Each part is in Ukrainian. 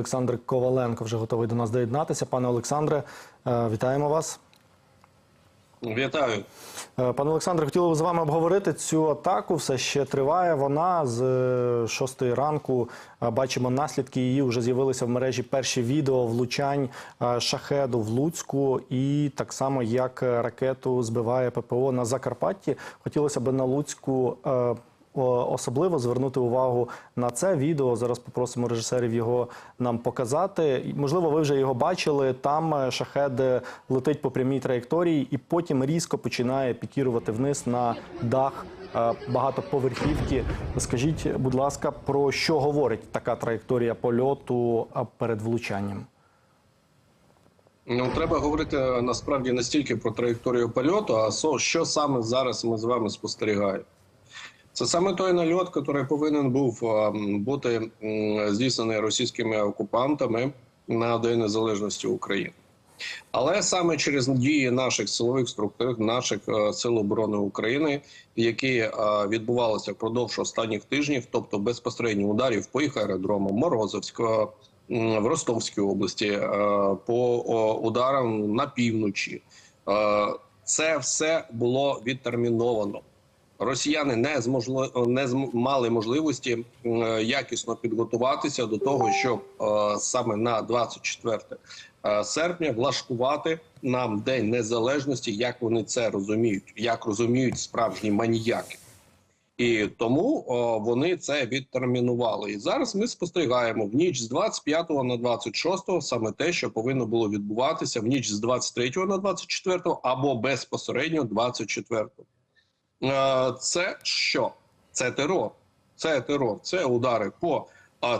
Олександр Коваленко вже готовий до нас доєднатися. Пане Олександре, е, вітаємо вас. Вітаю. Е, Пане Олександре, хотіли б з вами обговорити цю атаку. Все ще триває. Вона з е, 6 ранку. Бачимо наслідки її. Вже з'явилися в мережі перші відео влучань шахеду в Луцьку, і так само як ракету збиває ППО на Закарпатті. Хотілося б на Луцьку. Особливо звернути увагу на це відео. Зараз попросимо режисерів його нам показати. Можливо, ви вже його бачили. Там е, шахед е, летить по прямій траєкторії і потім різко починає пікірувати вниз на дах е, багатоповерхівки. Скажіть, будь ласка, про що говорить така траєкторія польоту перед влучанням? Ну треба говорити насправді не стільки про траєкторію польоту, а що саме зараз ми з вами спостерігаємо. Це саме той нальот, який повинен був е, бути здійснений російськими окупантами на День Незалежності України. Але саме через дії наших силових структур, наших е, сил оборони України, які е, відбувалися впродовж останніх тижнів, тобто безпосередньо ударів по їх аеродромам Морозовського в Ростовській області, е, по ударам на півночі, е, це все було відтерміновано. Росіяни не зможли не мали можливості якісно підготуватися до того, щоб е, саме на 24 е, серпня влаштувати нам День Незалежності, як вони це розуміють, як розуміють справжні маніяки. І тому о, вони це відтермінували. І зараз ми спостерігаємо в ніч з 25 на 26 саме те, що повинно було відбуватися в ніч з 23 на 24 або безпосередньо 24. Е, Це що? Це терор. Це терор, це удари по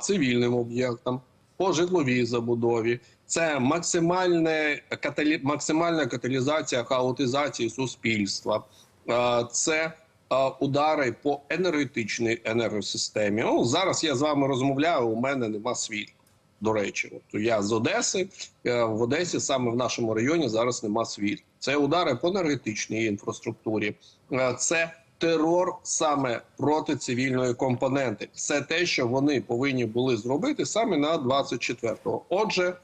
цивільним об'єктам, по житловій забудові. Це максимальне каталі... максимальна каталізація хаотизації суспільства. Е, Це е, удари по енергетичній енергосистемі. Ну, зараз я з вами розмовляю. У мене нема світла. До речі, от я з Одеси. Е, В Одесі саме в нашому районі зараз нема світла. Це удари по енергетичній інфраструктурі. Е, Це терор саме проти цивільної компоненти. Все те, що вони повинні були зробити саме на 24-го. Отже,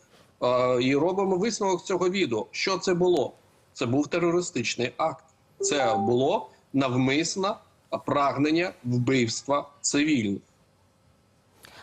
е, і робимо висновок цього відео. Що це було? Це був терористичний акт. Це було навмисне прагнення вбивства цивільних.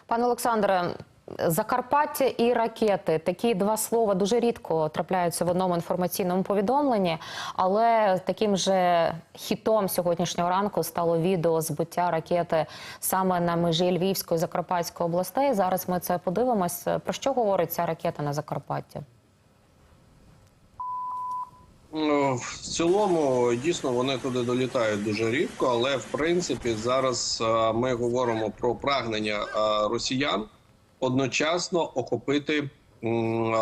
Пане Олександре, Закарпаття і ракети такі два слова дуже рідко трапляються в одному інформаційному повідомленні, але таким же хітом сьогоднішнього ранку стало відео збиття ракети саме на межі Львівської і Закарпатської областей. Зараз ми це подивимось. Про що говорить ця ракета на Закарпатті? Ну, В цілому дійсно вони туди долітають дуже рідко, але в принципі зараз ми говоримо про прагнення росіян одночасно охопити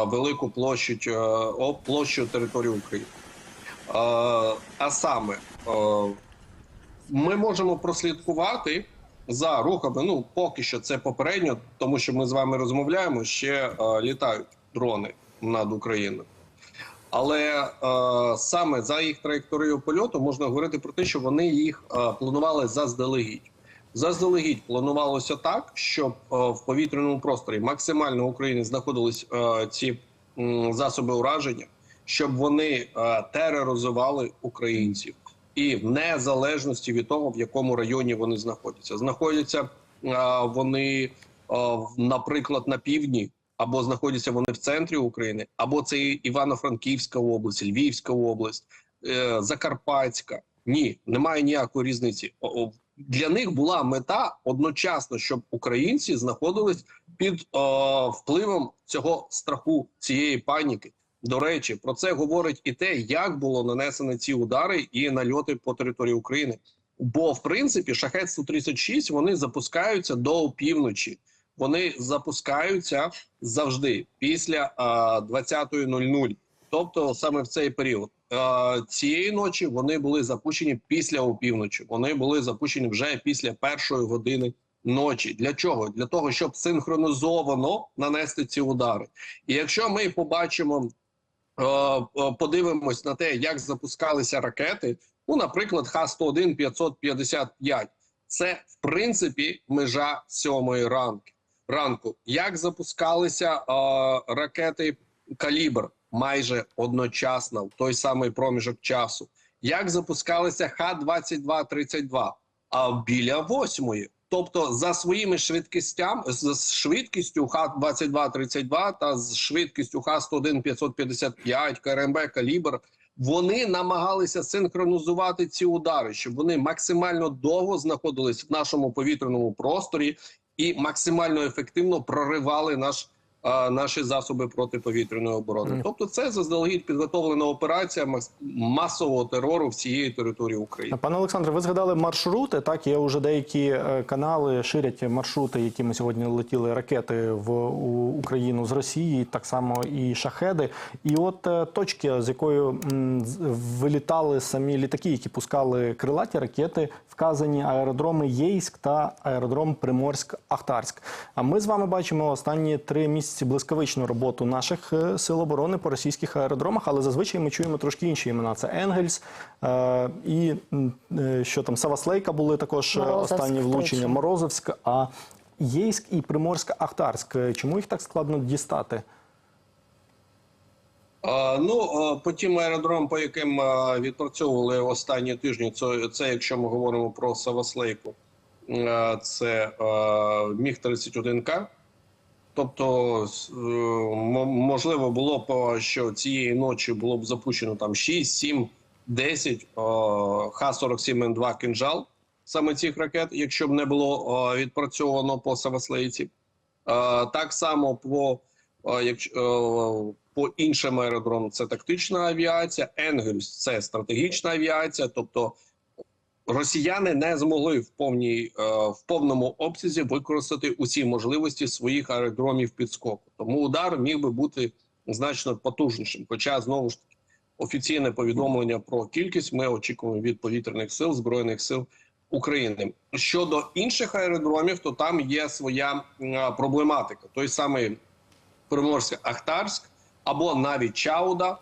велику площу е, площу території України. Е, А саме е, ми можемо прослідкувати за рухами. Ну поки що це попередньо, тому що ми з вами розмовляємо. Ще літають дрони над Україною. Але е, саме за їх траєкторією польоту можна говорити про те, що вони їх е, планували заздалегідь. Заздалегідь планувалося так, щоб е, в повітряному просторі максимально в Україні знаходились е, ці засоби ураження, щоб вони е, тероризували українців, і в незалежності від того, в якому районі вони знаходяться, знаходяться вони, наприклад, на півдні або знаходяться вони в центрі України, або це Івано-Франківська область, Львівська область, Закарпатська. Ні, немає ніякої різниці. О- о, Для них була мета одночасно, щоб українці знаходились під е, впливом цього страху, цієї паніки. До речі, про це говорить і те, як було нанесені ці удари і нальоти по території України. Бо в принципі шахет 136 вони запускаються до опівночі вони запускаються завжди після а, 20.00. Тобто саме в цей період цієї ночі вони були запущені після опівночі. Вони були запущені вже після першої години ночі. Для чого? Для того, щоб синхронізовано нанести ці удари. І якщо ми побачимо, е, е, подивимось на те, як запускалися ракети, ну, наприклад, Х-101 555, це в принципі межа сьомої ранки. ранку. Як запускалися е, ракети Калібр майже одночасно в той самий проміжок часу? Як запускалися Х-22-32? А біля восьмої. Тобто за своїми швидкістями, з швидкістю Х-22-32 та з швидкістю Х-101-555, КРМБ, Калібр, вони намагалися синхронізувати ці удари, щоб вони максимально довго знаходились в нашому повітряному просторі і максимально ефективно проривали наш, наші засоби протиповітряної оборони. Тобто, це заздалегідь підготовлена операція мас- масового терору всієї території України. Пане Олександре, ви згадали маршрути. Так, є вже деякі е, канали ширять маршрути, якими сьогодні летіли ракети в Україну з Росії, так само і шахеди. І от е, точки, з якою вилітали самі літаки, які пускали крилаті ракети, вказані аеродроми Єйськ та аеродром Приморськ-Ахтарськ. А ми з вами бачимо останні три місяці блискавичну роботу наших е, сил оборони по російських аеродромах, але зазвичай ми чуємо трошки інші імена. Це Енгельс е, і е, що там Саваслейка були також е, Морозовськ останні влучення. тричі. Морозовськ, а Єйськ і Приморськ-Ахтарськ. Е, Чому їх так складно дістати? Ну, по тим аеродромам, по яким відпрацьовували останні тижні, це, це якщо ми говоримо про Саваслейку, це Міг-31К. Тобто, е, мо- можливо, було б, що цієї ночі було б запущено там 6, 7, 10 Х-47М2 «Кинжал», саме цих ракет, якщо б не було відпрацьовано по Саваслейці. Е, Так само по, е, е, по іншим аеродромам це тактична авіація, Енгельс це стратегічна авіація. Тобто росіяни не змогли в, повній, е, в повному обсязі використати усі можливості своїх аеродромів підскоку. Тому удар міг би бути значно потужнішим. Хоча знову ж таки офіційне повідомлення про кількість ми очікуємо від повітряних сил збройних сил України. Щодо інших аеродромів, то там є своя проблематика. Той самий Приморськ-Ахтарськ або навіть Чауда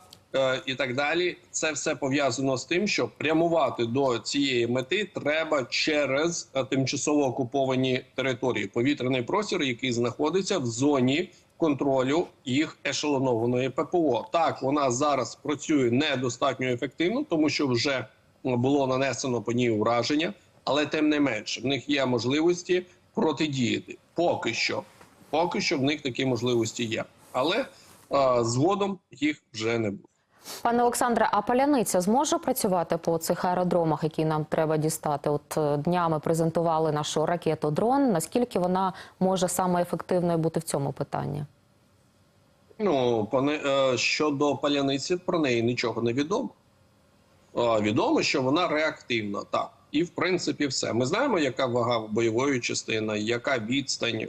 і так далі. Це все пов'язано з тим, що прямувати до цієї мети треба через е, тимчасово окуповані території. Повітряний простір, який знаходиться в зоні контролю їх ешелонованої ППО. Так, вона зараз працює недостатньо ефективно, тому що вже було нанесено по ній ураження, але тим не менше, в них є можливості протидіяти. Поки що, поки що в них такі можливості є, але а, згодом їх вже не буде. Пане Олександре, а паляниця зможе працювати по цих аеродромах, які нам треба дістати? От е, днями презентували нашу ракету дрон. Наскільки вона може саме ефективною бути в цьому питанні? Ну, пане е, щодо паляниці, про неї нічого не відомо. Е, Відомо, що вона реактивна, так. І в принципі, все. Ми знаємо, яка вага бойової частини, яка відстань,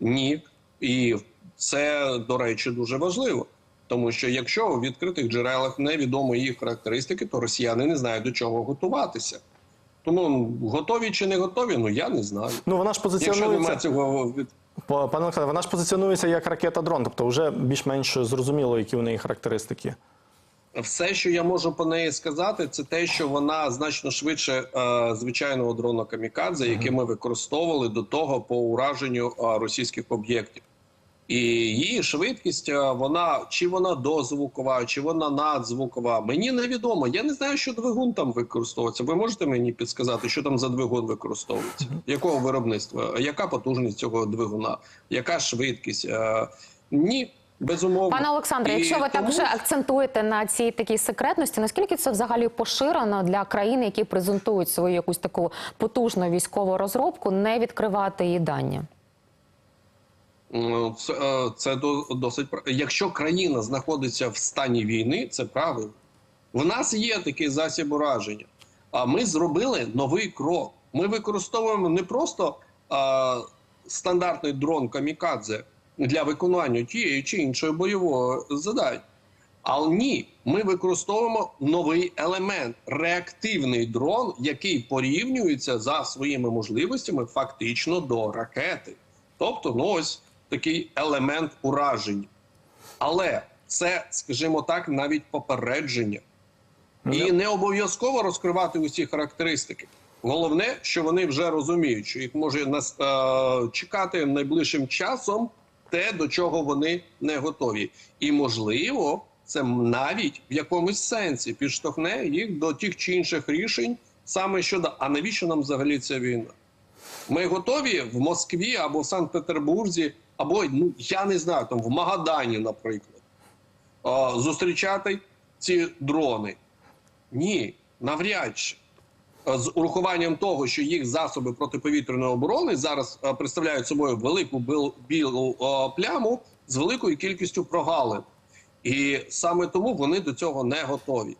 ні. І це, до речі, дуже важливо. Тому що якщо у відкритих джерелах невідомо їх характеристики, то росіяни не знають до чого готуватися. Тому ну, готові чи не готові, ну я не знаю. Ну вона ж Якщо немає позиціонується. цього Пане Олександре, вона ж позиціонується як ракета-дрон, тобто вже більш-менш зрозуміло, які у неї характеристики. Все, що я можу по неї сказати, це те, що вона значно швидше е, звичайного дрона камікадзе, який ми використовували до того по ураженню е, російських об'єктів. І її швидкість, е, вона чи вона дозвукова, чи вона надзвукова. Мені невідомо. Я не знаю, що двигун там використовується. Ви можете мені підсказати, що там за двигун використовується? Якого виробництва? Яка потужність цього двигуна? Яка швидкість? Е, ні, безумовно. Пане Олександре, І якщо ви так вже акцентуєте на цій такій секретності, наскільки це взагалі поширено для країн, які презентують свою якусь таку потужну військову розробку, не відкривати її дані? Це, е, до- досить Якщо країна знаходиться в стані війни, це правильно. В нас є такий засіб ураження. А ми зробили новий крок. Ми використовуємо не просто а, стандартний дрон камікадзе для виконання тієї чи іншої бойової задачі. Але ні, ми використовуємо новий елемент реактивний дрон, який порівнюється за своїми можливостями фактично до ракети. Тобто, ну ось такий елемент ураження. Але це, скажімо так, навіть попередження. І не обов'язково розкривати усі характеристики. Головне, що вони вже розуміють, що їх може нас е, чекати найближчим часом те, до чого вони не готові, і можливо, це навіть в якомусь сенсі підштовхне їх до тих чи інших рішень, саме щодо а навіщо нам взагалі ця війна? Ми готові в Москві або в Санкт-Петербурзі, або ну я не знаю, там в Магадані, наприклад, зустрічати ці дрони. Ні, навряд чи. З урахуванням того, що їх засоби протиповітряної оборони зараз представляють собою велику бил- білу е, пляму з великою кількістю прогалин. І саме тому вони до цього не готові.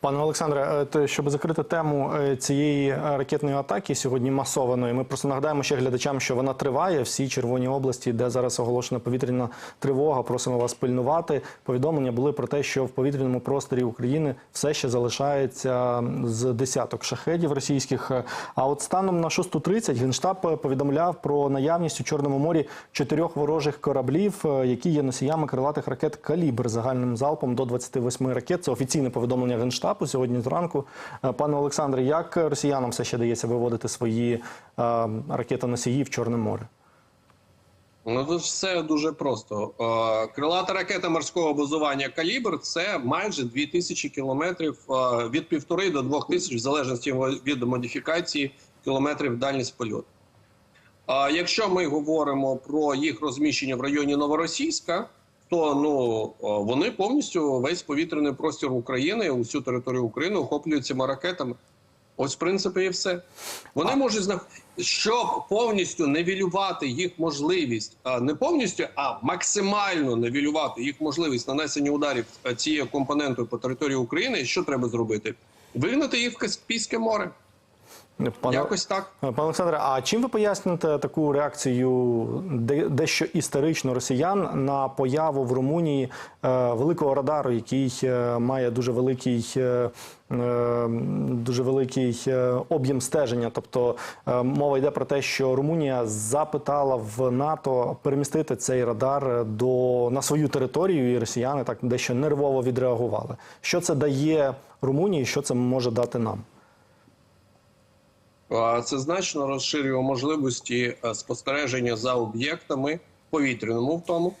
Пане Олександре, е, щоб закрити тему е, цієї е, ракетної атаки сьогодні масованої, ми просто нагадаємо ще глядачам, що вона триває. Всі червоні області, де зараз оголошена повітряна тривога, просимо вас пильнувати. Повідомлення були про те, що в повітряному просторі України все ще залишається з десяток шахедів російських. А от станом на 6.30 Генштаб повідомляв про наявність у Чорному морі чотирьох ворожих кораблів, які є носіями крилатих ракет «Калібр» загальним залпом до 28 ракет. Це офіційне повідомлення Генштабу сьогодні зранку. Е, Пане Олександре, як росіянам все ще дається виводити свої е, ракетоносії в Чорне море? Ну тут все дуже просто. Е, Крилата ракета морського базування Калібр це майже 2000 кілометрів від півтори до двох тисяч, в залежності від модифікації кілометрів дальність польоту. Якщо ми говоримо про їх розміщення в районі Новоросійська, то ну вони повністю весь повітряний простір України, усю територію України охоплюють цими ракетами. Ось, в принципі, і все. Вони можуть знах... щоб повністю невілювати їх можливість, а не повністю, а максимально невілювати їх можливість нанесення ударів е, цією компонентою по території України. Що треба зробити? Вигнати їх в Каспійське море. Пане... Якось так. Пане Олександре, а чим ви поясните таку реакцію дещо історично росіян на появу в Румунії е, великого радару, який е, має дуже великий, е, дуже великий об'єм стеження? Тобто мова йде про те, що Румунія запитала в НАТО перемістити цей радар до на свою територію, і росіяни так дещо нервово відреагували. Що це дає Румунії? Що це може дати нам? Це значно розширює можливості е, спостереження за об'єктами повітряному, в тому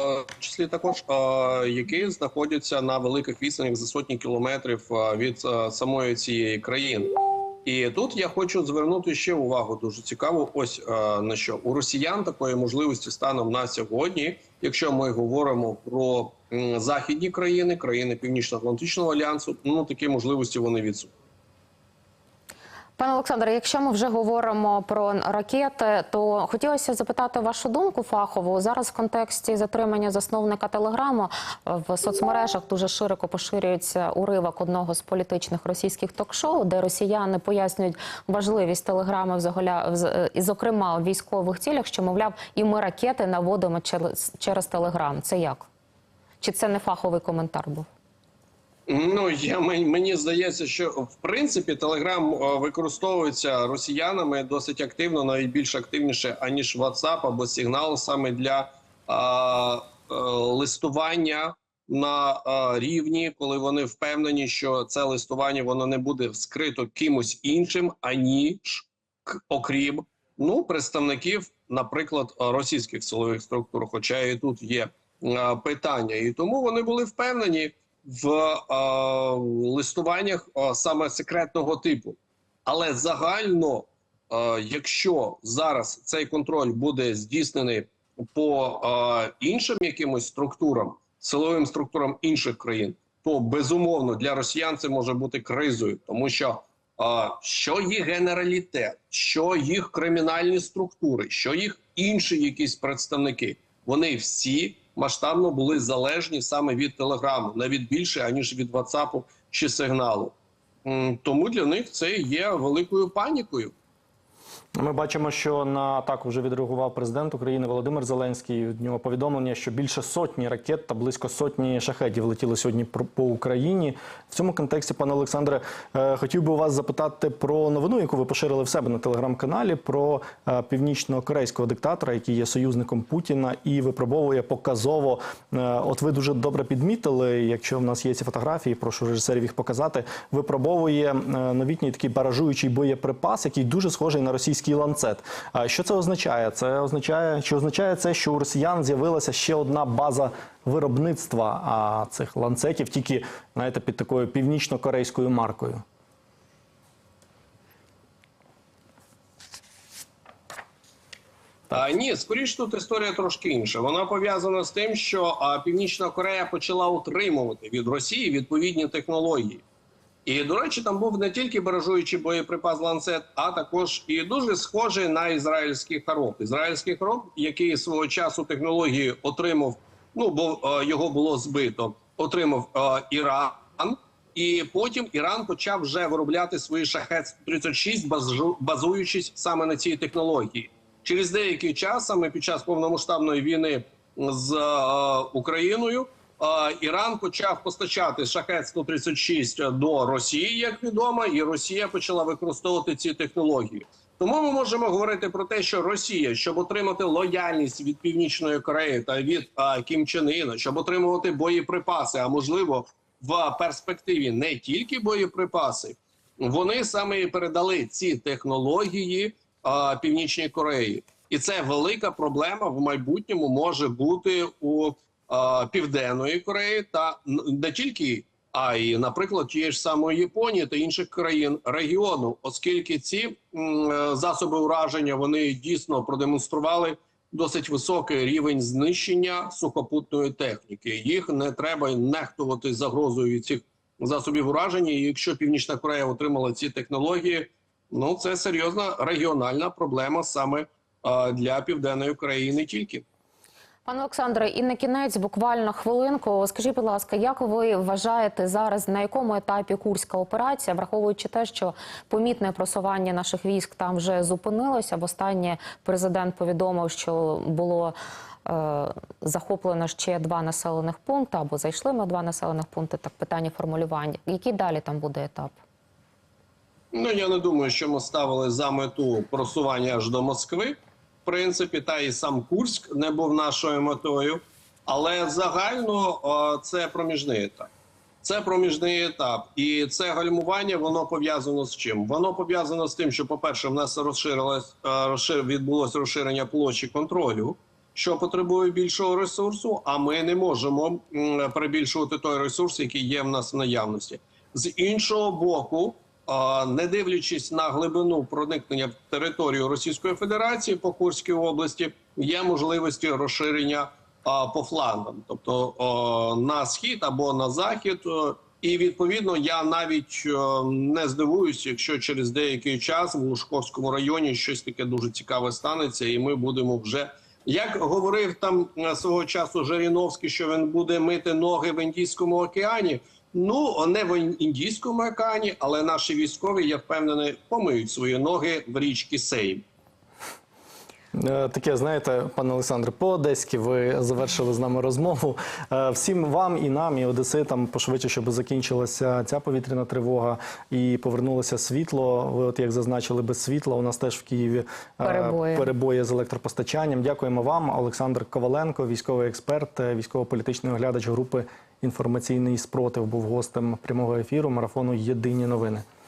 е, числі також, е, які знаходяться на великих відстанях за сотні кілометрів від самої цієї країни. І тут я хочу звернути ще увагу дуже цікаву. Ось на що у росіян такої можливості станом на сьогодні, якщо ми говоримо про західні країни, країни Північно-Атлантичного альянсу, ну такі можливості вони відсутні. Пане Олександре, якщо ми вже говоримо про ракети, то хотілося запитати вашу думку фахову зараз в контексті затримання засновника телеграму в соцмережах дуже широко поширюється уривок одного з політичних російських ток-шоу, де росіяни пояснюють важливість телеграми вз- і, зокрема у військових цілях, що мовляв, і ми ракети наводимо через, через телеграм. Це як? Чи це не фаховий коментар був? Ну я мен- мені здається, що в принципі Телеграм е, використовується росіянами досить активно, навіть більш активніше аніж WhatsApp або Signal, саме для а, е, листування на а, рівні, коли вони впевнені, що це листування воно не буде скрито кимось іншим, аніж окрім ну представників, наприклад, російських силових структур. Хоча і тут є е, питання, і тому вони були впевнені в е, листуваннях е, саме секретного типу. Але загально, е, якщо зараз цей контроль буде здійснений по е, іншим якимось структурам, силовим структурам інших країн, то безумовно для росіян це може бути кризою, тому що е, що їх генералітет, що їх кримінальні структури, що їх інші якісь представники, вони всі масштабно були залежні саме від телеграму, навіть більше аніж від WhatsApp чи сигналу. Тому для них це є великою панікою. Ми бачимо, що на атаку вже відреагував президент України Володимир Зеленський. Від нього повідомлення, що більше сотні ракет та близько сотні шахедів летіли сьогодні по Україні. В цьому контексті, пане Олександре, е, хотів би у вас запитати про новину, яку ви поширили в себе на телеграм-каналі, про е, північно-корейського диктатора, який є союзником Путіна і випробовує показово. е, От ви дуже добре підмітили, якщо в нас є ці фотографії, прошу режисерів їх показати. Випробовує новітній такий баражуючий боєприпас, який дуже схожий на російський ланцет. А що це означає? Це означає, що означає це, що у росіян з'явилася ще одна база виробництва цих ланцетів, тільки знаєте, під такою північно-корейською маркою. А, ні, скоріш тут історія трошки інша. Вона пов'язана з тим, що а, Північна Корея почала утримувати від Росії відповідні технології. І, до речі, там був не тільки баражуючий боєприпас ланцет, а також і дуже схожий на ізраїльський хороб. Ізраїльський хороб, який свого часу технології отримав, ну бо е, його було збито, отримав е, Іран. І потім Іран почав вже виробляти свої шахет 36 базу- базуючись саме на цій технології. Через деякий час, саме під час повномасштабної війни з е, Україною, Іран почав постачати шахет 136 до Росії, як відомо, і Росія почала використовувати ці технології. Тому ми можемо говорити про те, що Росія, щоб отримати лояльність від Північної Кореї та від е, Кім Чен Іна, щоб отримувати боєприпаси, а можливо в перспективі не тільки боєприпаси, вони саме і передали ці технології а, Північній Кореї, і це велика проблема в майбутньому може бути у а, Південної Кореї та не тільки, а й, наприклад, тієї ж самої Японії та інших країн регіону, оскільки ці е, засоби ураження вони дійсно продемонстрували досить високий рівень знищення сухопутної техніки. Їх не треба нехтувати загрозою цих засобів ураження. І якщо Північна Корея отримала ці технології, ну це серйозна регіональна проблема саме для південної не тільки. Пане Олександре, і на кінець буквально хвилинку. Скажіть, будь ласка, як ви вважаєте зараз на якому етапі курська операція, враховуючи те, що помітне просування наших військ там вже зупинилося? Востаннє президент повідомив, що було е, захоплено ще два населених пункти або зайшли ми два населених пункти. Так питання формулювання. Який далі там буде етап? Ну я не думаю, що ми ставили за мету просування аж до Москви. Принципі, та і сам Курськ не був нашою метою, але загально о, це проміжний етап. Це проміжний етап, і це гальмування воно пов'язано з чим? Воно пов'язано з тим, що, по-перше, в нас розширилось е, відбулося розширення площі контролю, що потребує більшого ресурсу. А ми не можемо м, перебільшувати той ресурс, який є в нас в наявності. З іншого боку, е, не дивлячись на глибину проникнення в територію Російської Федерації по Курській області, є можливості розширення по флангам, тобто на схід або на захід. І відповідно я навіть не здивуюся, якщо через деякий час в Лужковському районі щось таке дуже цікаве станеться, і ми будемо вже. Як говорив там е, свого часу Жириновський, що він буде мити ноги в Індійському океані. Ну не в Індійському океані, але наші військові, я впевнений, помиють свої ноги в річці Сейм. Е, Таке, знаєте, пане Олександре, по-одеськи ви завершили з нами розмову. Е, Всім вам і нам, і одеситам пошвидше, щоб закінчилася ця повітряна тривога і повернулося світло. Ви, от як зазначили, без світла у нас теж в Києві е, Перебої. перебої з електропостачанням. Дякуємо вам, Олександр Коваленко, військовий експерт, військово-політичний оглядач групи інформаційний спротив, був гостем прямого ефіру марафону Єдині новини.